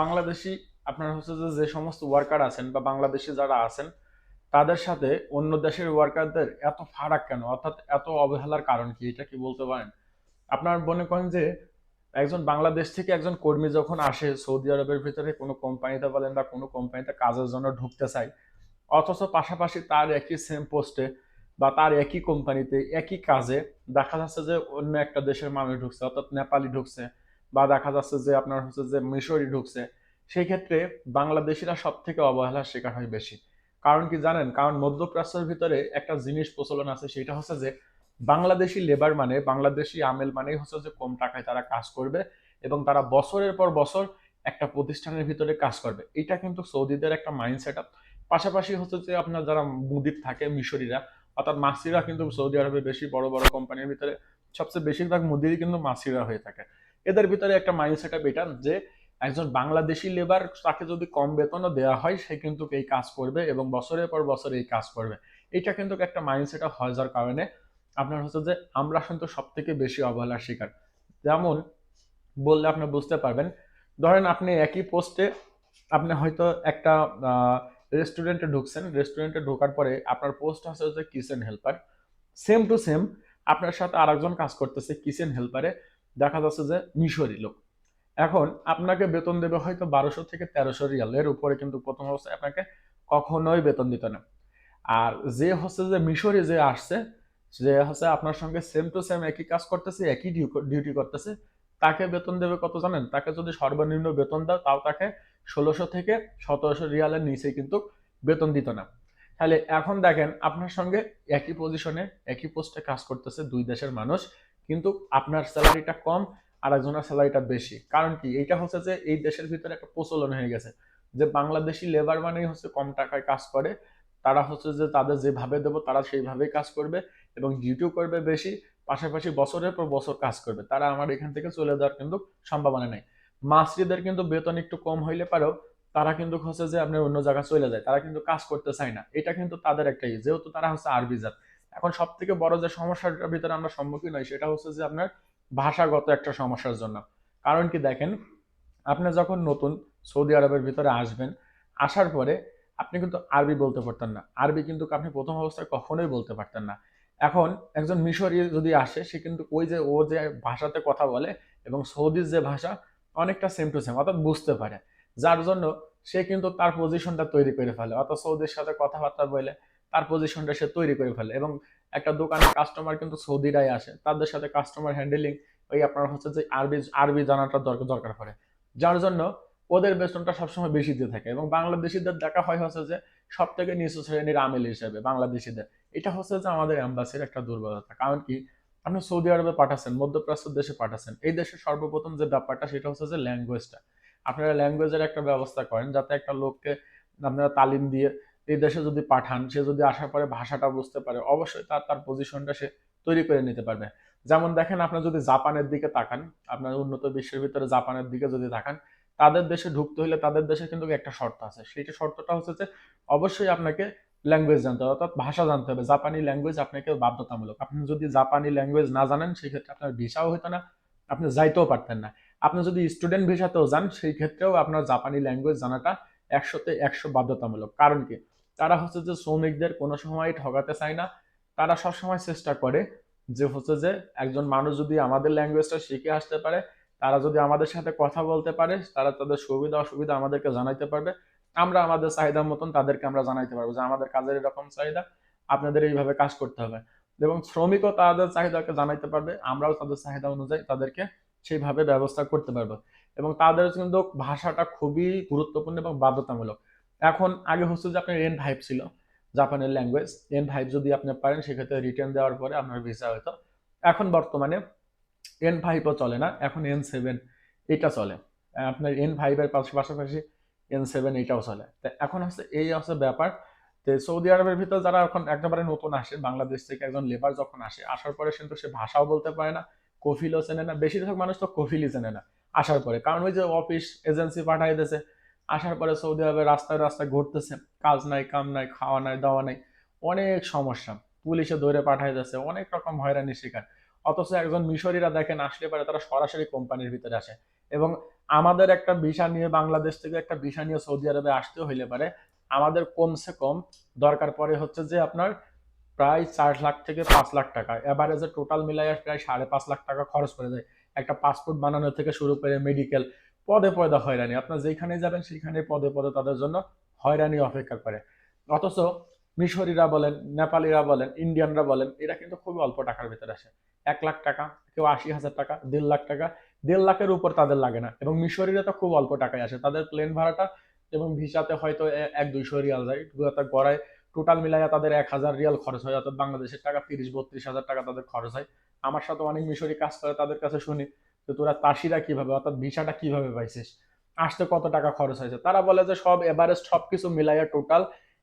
বাংলাদেশি, আপনার হচ্ছে যে যে সমস্ত ওয়ার্কার আছেন বা বাংলাদেশি যারা আছেন, তাদের সাথে অন্য দেশের ওয়ার্কারদের এত ফারাক কেন? অর্থাৎ এত অবহেলার কারণ কি? এটা কি বলতে পারেন? আপনার মনে করেন যে, একজন বাংলাদেশ থেকে একজন কর্মী যখন আসে, সৌদি আরবের ভিতরে কোনো কোম্পানিতে বলেন বা কোনো কোম্পানিতে কাজের জন্য ঢুকতে চায়, অথচ পাশাপাশি তার একই সেম পোস্টে বা তার একই কোম্পানিতে একই কাজে দেখা যাচ্ছে যে অন্য একটা দেশের মানুষ ঢুকছে, অর্থাৎ নেপালি ঢুকছে বা দেখা যাচ্ছে যে আপনার হচ্ছে যে মিশরি ঢুকছে সেই ক্ষেত্রে বাংলাদেশিরা সব থেকে অবহেলার শিকার হয় বেশি। কারণ কি জানেন? কারণ মধ্যপ্রাচ্যের ভিতরে একটা জিনিস প্রচলন আছে, সেটা হচ্ছে যে বাংলাদেশি লেবার মানে বাংলাদেশি আমেল মানেই হচ্ছে যে কম টাকায় তারা কাজ করবে এবং তারা বছরের পর বছর একটা প্রতিষ্ঠানের ভিতরে কাজ করবে। এটা কিন্তু সৌদিদের একটা মাইন্ড সেট আপ পাশাপাশি হচ্ছে যে আপনার যারা মুদির থাকে, মিশরিরা, অর্থাৎ মাসিরা কিন্তু সৌদি আরবে বেশি বড় বড় কোম্পানির ভিতরে সবচেয়ে বেশিরভাগ মুদিরই কিন্তু মাসিরা হয়ে থাকে। এদের ভিতরে একটা মাইন্ড সেট এটা যে একজন বাংলাদেশি লেবার তাকে যদি কম বেতনও দেওয়া হয়, সে কিন্তু এই কাজ করবে এবং বছরের পর বছর এই কাজ করবে। এটা কিন্তু একটা মাইন্ড সেট হয়ে যাওয়ার কারণে আপনার হচ্ছে যে আমরা কিন্তু সব থেকে বেশি অবহেলার শিকার। যেমন বললে আপনি বুঝতে পারবেন, ধরেন আপনি একই পোস্টে আপনি হয়তো একটা রেস্টুরেন্টে ঢুকছেন রেস্টুরেন্টে ঢোকার পরে আপনার পোস্ট হচ্ছে যে kitchen helper same to same আপনার সাথে আরেকজন কাজ করতেছে কিচেন হেল্পারে দেখা যাচ্ছে যে মিশরি লোক। এখন আপনাকে বেতন দেবে হয়তো বারোশো থেকে তেরোশো রিয়াল। এর উপরে কিন্তু প্রথম অবস্থায় আপনাকে কখনোই বেতন দিত না। আর যে হচ্ছে যে মিশরি যে আসছে, যে হচ্ছে আপনার সঙ্গে সেম টু সেম একই কাজ করতেছে, একই ডিউটি করতেছে, তাকে বেতন দেবে কত জানেন? তাকে যদি সর্বনিম্ন বেতন দাও, তাও তাকে ষোলোশো থেকে সতেরোশো রিয়ালের নিচে কিন্তু বেতন দিত না। তাহলে এখন দেখেন, আপনার সঙ্গে একই পজিশনে একই পোস্টে কাজ করতেছে দুই দেশের মানুষ। কিন্তু আপনার স্যালারিটা কম আর একজনের স্যালারিটা বেশি। কারণ কি? এইটা হচ্ছে যে এই দেশের ভিতরে একটা প্রচলন হয়ে গেছে। যে বাংলাদেশি লেবার মানেই হচ্ছে কম টাকায় কাজ করে। তারা হচ্ছে যে তাদের যেভাবে দেবো তারা সেইভাবেই কাজ করবে এবং ডিউটিও করবে বেশি। পাশাপাশি বছরের পর বছর কাজ করবে। তারা আমার এখান থেকে চলে যাওয়ার কিন্তু সম্ভাবনা নেই। মাসরিদের কিন্তু বেতন একটু কম হইলে পারেও তারা কিন্তু হচ্ছে যে আপনার অন্য জায়গায় চলে যায়। তারা কিন্তু কাজ করতে চায় না। এটা কিন্তু তাদের একটা যেহেতু তারা হচ্ছে আরবি জাত। এখন সব থেকে বড় যে সমস্যাটার ভিতরে আমরা সম্মুখীন হই সেটা হচ্ছে যে আপনার ভাষাগত একটা সমস্যার জন্য। কারণ কি দেখেন, আপনি যখন নতুন সৌদি আরবের ভিতরে আসবেন, আসার পরে আপনি কিন্তু আরবি বলতে পারতেন না। আরবি কিন্তু আপনি প্রথম অবস্থায় কখনোই বলতে পারতেন না। এখন একজন মিশরি যদি আসে, সে কিন্তু ওই যে, ও যে ভাষাতে কথা বলে এবং সৌদির যে ভাষা, অনেকটা সেম টু সেম অর্থাৎ বুঝতে পারে। যার জন্য সে কিন্তু তার পজিশনটা তৈরি করে ফেলে। অর্থাৎ সৌদির সাথে কথাবার্তা বলে তার পজিশনটা সে তৈরি করে ফেলে। এবং একটা দোকানে কাস্টমার কিন্তু সৌদিরাই আসে। তাদের সাথে কাস্টমার হ্যান্ডেলিং ওই আপনার হচ্ছে যে আরবি আরবি জানাটা দরকার দরকার পড়ে। যার জন্য ওদের বেতনটা সবসময় বেশি দিয়ে থাকে। এবং বাংলাদেশিদের দেখা হয় হচ্ছে যে সব থেকে নিচু শ্রেণির আমেল হিসেবে বাংলাদেশিদের। এটা হচ্ছে যে আমাদের অ্যাম্বাসির একটা দুর্বলতা। কারণ কি? আপনি সৌদি আরবে পাঠাচ্ছেন মধ্যপ্রাচ্য দেশে পাঠাচ্ছেন এই দেশে সর্বপ্রথম যে ব্যাপারটা সেটা হচ্ছে যে ল্যাঙ্গুয়েজটা আপনারা ল্যাঙ্গুয়েজের একটা ব্যবস্থা করেন যাতে একটা লোককে আপনারা তালিম দিয়ে এই দেশে যদি পাঠান, সে যদি আসার পরে ভাষাটা বুঝতে পারে, অবশ্যই তার তার পজিশনটা সে তৈরি করে নিতে পারবে। যেমন দেখেন, আপনার যদি জাপানের দিকে তাকান, আপনার উন্নত বিশ্বের ভিতরে জাপানের দিকে যদি তাকান, তাদের দেশে ঢুকতে হলে তাদের দেশে কিন্তু একটা শর্ত আছে। সেই শর্তটা হচ্ছে যে, অবশ্যই আপনাকে ল্যাঙ্গুয়েজ জানতে হবে, অর্থাৎ ভাষা জানতে হবে। জাপানি ল্যাঙ্গুয়েজ আপনাকে বাধ্যতামূলক। আপনি যদি জাপানি ল্যাঙ্গুয়েজ না জানেন সেই ক্ষেত্রে আপনার ভিসাও হতো না, আপনি যাইতেও পারতেন না। আপনি যদি স্টুডেন্ট ভিসাতেও যান, সেই ক্ষেত্রেও আপনার জাপানি ল্যাঙ্গুয়েজ জানাটা একশোতে একশো বাধ্যতামূলক। কারণ কি? তারা হচ্ছে যে শ্রমিকদের কোনো সময় ঠকাতে চায় না। তারা সবসময় চেষ্টা করে যে হচ্ছে যে একজন মানুষ যদি আমাদের ল্যাঙ্গুয়েজটা শিখে আসতে পারে, তারা যদি আমাদের সাথে কথা বলতে পারে, তারা তাদের সুবিধা অসুবিধা আমাদেরকে জানাইতে পারবে। আমরা আমাদের চাহিদা মতন তাদেরকে আমরা জানাইতে পারব যে আমাদের কাজের এরকম চাহিদা, আপনাদের এইভাবে কাজ করতে হবে। এবং শ্রমিকও তাদের চাহিদাকে জানাইতে পারবে, আমরাও তাদের চাহিদা অনুযায়ী তাদেরকে সেইভাবে ব্যবস্থা করতে পারব। এবং তাদের কিন্তু ভাষাটা খুবই গুরুত্বপূর্ণ এবং বাধ্যতামূলক। এখন আগে হচ্ছে যে আপনার এন ফাইভ ছিল জাপানের ল্যাঙ্গুয়েজ এন ফাইভ যদি আপনি পারেন, সেক্ষেত্রে রিটার্ন দেওয়ার পরে আপনার ভিসা হয়তো। এখন বর্তমানে এন ফাইভও চলে না, এখন এন সেভেন এটা চলে। আপনার এন ফাইভের পাশাপাশি এন সেভেন এইটাও চলে। তো এখন হচ্ছে এই হচ্ছে ব্যাপার। তো সৌদি আরবের ভিতরে যারা এখন একেবারে নতুন আসে, বাংলাদেশ থেকে একজন লেবার যখন আসে, আসার পরে কিন্তু সে ভাষাও বলতে পারে না, কফিলও চেনে না। বেশিরভাগ মানুষ তো কফিলই চেনে না আসার পরে। কারণ ওই যে অফিস এজেন্সি পাঠাই দিয়েছে আসার পরে সৌদি আরবে রাস্তায় রাস্তায় ঘুরতেছে। কাজ নাই, কাম নাই, খাওয়া নাই, দাওয়া নাই, অনেক সমস্যা। পুলিশে ধরে পাঠাই দিয়েছে অনেক রকম হয়রানির শিকার। অথচ একজন মিশরিরা দেখেন, আসলে পারে তারা সরাসরি কোম্পানির ভিতরে আসে। এবং আমাদের একটা ভিসা নিয়ে, বাংলাদেশ থেকে একটা ভিসা নিয়ে সৌদি আরবে আসতে হইলে পারে আমাদের কমসে কম দরকার পরে হচ্ছে যে আপনার প্রায় চার লাখ থেকে পাঁচ লাখ টাকা। এভারেজে টোটাল মিলাই প্রায় সাড়ে পাঁচ লাখ টাকা খরচ করে যায়। একটা পাসপোর্ট বানানো থেকে শুরু করে মেডিকেল পদে পদে হয়রানি। আপনার যেখানে যাবেন সেখানে পদে পদে তাদের জন্য হয়রানি অপেক্ষা করে। অথচ মিশরিরা বলেন, নেপালিরা বলেন, ইন্ডিয়ানরা বলেন, এরা কিন্তু খুবই অল্প টাকার ভিতরে আসে। এক লাখ টাকা, কেউ আশি হাজার টাকা, দেড় লাখ টাকা, দেড় লাখের উপর তাদের লাগে না। এবং মিশরিরা তো খুব অল্প টাকায় আসে। তাদের প্লেন ভাড়াটা এবং ভিসাতে হয়তো এক দুইশো রিয়াল যায়। গড়ায় টোটাল মিলাইয়া তাদের এক হাজার রিয়াল খরচ হয়। অর্থাৎ বাংলাদেশের টাকা তিরিশ, বত্রিশ হাজার টাকা তাদের খরচ হয়। আমার সাথে অনেক মিশরি কাজ করে, তাদের কাছে শুনি। যে তোরা তাসিরা কীভাবে, অর্থাৎ ভিসাটা কীভাবে পাইছিস? আসতে কত টাকা খরচ হয়েছে? তারা বলে যে সব এভারেজ সবকিছু মিলাইয়া টোটাল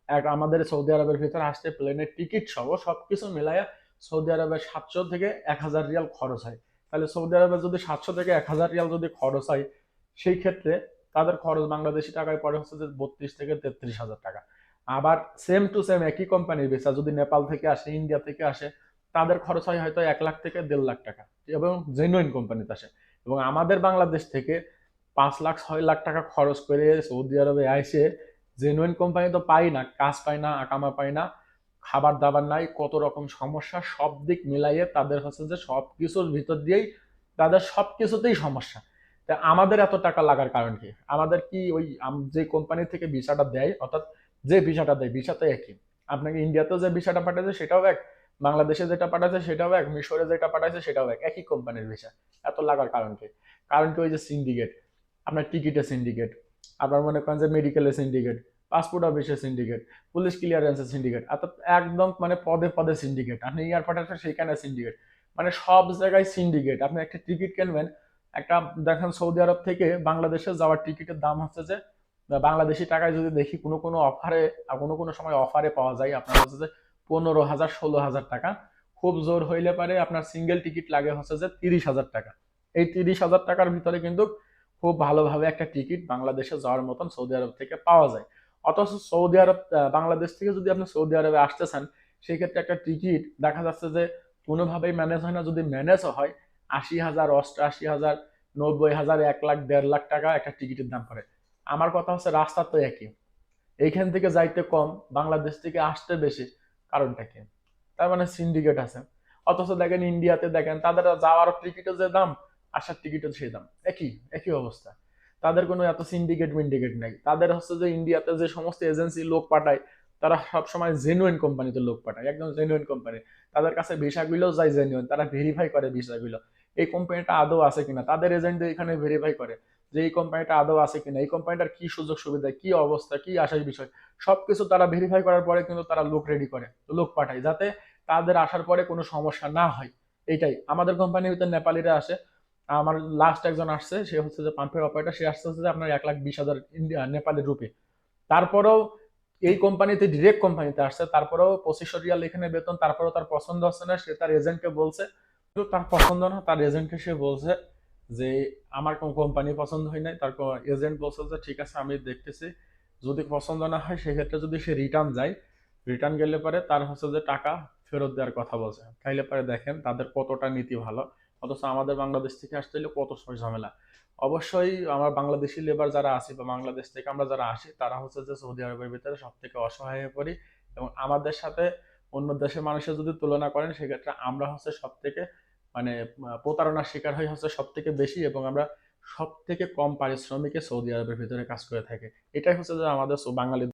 এক আমাদের সৌদি আরবের ভিতরে আসতে প্লেনের টিকিট সহ সবকিছু মিলাইয়া সৌদি আরবের সাতশো থেকে এক হাজার রিয়াল খরচ হয়। তাহলে সৌদি আরবে যদি সাতশো থেকে এক হাজার রিয়াল যদি খরচ হয়, সেই ক্ষেত্রে তাদের খরচ বাংলাদেশি টাকায় পড়ে হচ্ছে যে বত্রিশ থেকে তেত্রিশ হাজার টাকা। আবার সেম টু সেম একই কোম্পানির ভিসা যদি নেপাল থেকে আসে ইন্ডিয়া থেকে আসে তাদের খরচ হয় হয়তো এক লাখ থেকে দেড় লাখ টাকা, এবং জেনুইন কোম্পানিতে আসে। এবং আমাদের বাংলাদেশ থেকে পাঁচ লাখ, ছয় লাখ টাকা খরচ করে সৌদি আরবে আইসে জেনুইন কোম্পানি তো পাই না, কাজ পাই না, আকামা পাই না, খাবার দাবার নাই, কত রকম সমস্যা, সব দিক মিলাইয়ে তাদের হচ্ছে যে সব কিছুর ভিতর দিয়েই তাদের সব কিছুতেই সমস্যা। তা আমাদের এত টাকা লাগার কারণ কি? আমাদের কি ওই যে কোম্পানি থেকে ভিসাটা দেয়, অর্থাৎ যে ভিসাটা দেয় ভিসা তো একই। আপনাকে ইন্ডিয়াতেও যে ভিসাটা পাঠাচ্ছে সেটাও এক। বাংলাদেশে যেটা পাঠাচ্ছে সেটাও এক, মিশরে যেটা পাঠাচ্ছে সেটাও এক, একই কোম্পানির ভিসা। এত লাগার কারণ কি? কারণ কি ওই যে সিন্ডিকেট আপনার টিকিটের সিন্ডিকেট আপনার মনে করেন যে মেডিকেলের সিন্ডিকেট পাসপোর্ট অফিসের সিন্ডিকেট পুলিশ ক্লিয়ারেন্সের সিন্ডিকেট অর্থাৎ একদম মানে পদে পদে সিন্ডিকেট আপনি এয়ারপোর্ট আসেন সেখানে সিন্ডিকেট মানে সব জায়গায় সিন্ডিকেট আপনি একটা টিকিট কিনবেন, একটা দেখেন সৌদি আরব থেকে বাংলাদেশে যাওয়ার টিকিটের দাম হচ্ছে যে, বাংলাদেশি টাকায় যদি দেখি কোনো কোনো অফারে কোনো কোনো সময় অফারে পাওয়া যায়, আপনার হচ্ছে যে পনেরো হাজার, ষোলো হাজার টাকা। খুব জোর হইলে পারে আপনার সিঙ্গেল টিকিট লাগে হচ্ছে যে তিরিশ হাজার টাকা। এই তিরিশ হাজার টাকার ভিতরে কিন্তু খুব ভালোভাবে একটা টিকিট বাংলাদেশে যাওয়ার মতন সৌদি আরব থেকে পাওয়া যায়। অথচ সৌদি আরব বাংলাদেশ থেকে যদি আপনি সৌদি আরবে আসতে চান সেই ক্ষেত্রে একটা টিকিট দেখা যাচ্ছে যে কোনোভাবেই ম্যানেজ হয় না। যদি ম্যানেজও হয়, আশি হাজার, অষ্টআশি হাজার, নব্বই হাজার, এক লাখ, দেড় লাখ টাকা একটা টিকিটের দাম করে আমার কথা হচ্ছে রাস্তা তো একই। এইখান থেকে যাইতে কম, বাংলাদেশ থেকে আসতে বেশি। কারণটা কি? তার মানে সিন্ডিকেট আছে। অথচ দেখেন ইন্ডিয়াতে দেখেন তাদের যাওয়ার টিকিটও যে দাম, আসার টিকিটও সেই দাম। একই একই অবস্থা। তাদের কোনো এত সিন্ডিকেট মিন্ডিকেট নাই। তাদের হচ্ছে যে ইন্ডিয়াতে যে সমস্ত এজেন্সি লোক পাঠায়, তারা সবসময় জেনুইন কোম্পানিতে লোক পাঠায়, একদম জেনুইন কোম্পানি তাদের কাছে ভিসাগুলো যায় জেনুইন তারা ভেরিফাই করে ভিসাগুলো এই কোম্পানিটা আদৌ আছে কিনা? তাদের এজেন্ট এখানে ভেরিফাই করে যে এই কোম্পানিটা আদৌ আছে কিনা? এই কোম্পানিটার কি সুযোগ সুবিধা, কি অবস্থা, কি আসার বিষয়? সবকিছু তারা ভেরিফাই করার পরে কিন্তু তারা লোক রেডি করে লোক পাঠায় যাতে তাদের আসার পরে কোনো সমস্যা না হয়। এটাই। আমাদের কোম্পানির ভিতরে নেপালিরা আসে। আমার লাস্ট একজন আসছে, সে হচ্ছে যে পাম্পের অপারেটর সে আসছে হচ্ছে যে আপনার এক লাখ বিশ হাজার ইন্ডিয়া নেপালি রুপি তারপরেও এই কোম্পানিতে ডিরেক্ট কোম্পানিতে আসছে, তারপরেও পঁচিশশো রিয়াল এখানে বেতন, তারপরেও তার পছন্দ হচ্ছে না, সে তার এজেন্টকে বলছে কিন্তু তার পছন্দ না, তার এজেন্টকে সে বলছে যে, আমার কোন কোম্পানি পছন্দ হয় নাই। তার এজেন্ট বলছে যে, ঠিক আছে, আমি দেখতেছি। যদি পছন্দ না হয়, সেক্ষেত্রে যদি সে রিটার্ন যায় রিটার্ন গেলে পরে তার হচ্ছে যে টাকা ফেরত দেওয়ার কথা বলছে। তাইলে পরে দেখেন তাদের কতটা নীতি ভালো। অথচ আমাদের বাংলাদেশ থেকে আসতে হলে কত সময় ঝামেলা। অবশ্যই আমার বাংলাদেশি লেবার যারা আছে বা বাংলাদেশ থেকে আমরা যারা আসি, তারা হচ্ছে যে সৌদি আরবের ভিতরে সব থেকে অসহায় হয়ে পড়ি এবং আমাদের সাথে অন্য দেশের মানুষের যদি তুলনা করেন, সেক্ষেত্রে আমরা হচ্ছে সব থেকে মানে প্রতারণার শিকার হয়ে হচ্ছে সব থেকে বেশি এবং আমরা সব থেকে কম পারিশ্রমিকে সৌদি আরবের ভিতরে কাজ করে থাকে। এটাই হচ্ছে যে আমাদের বাঙালি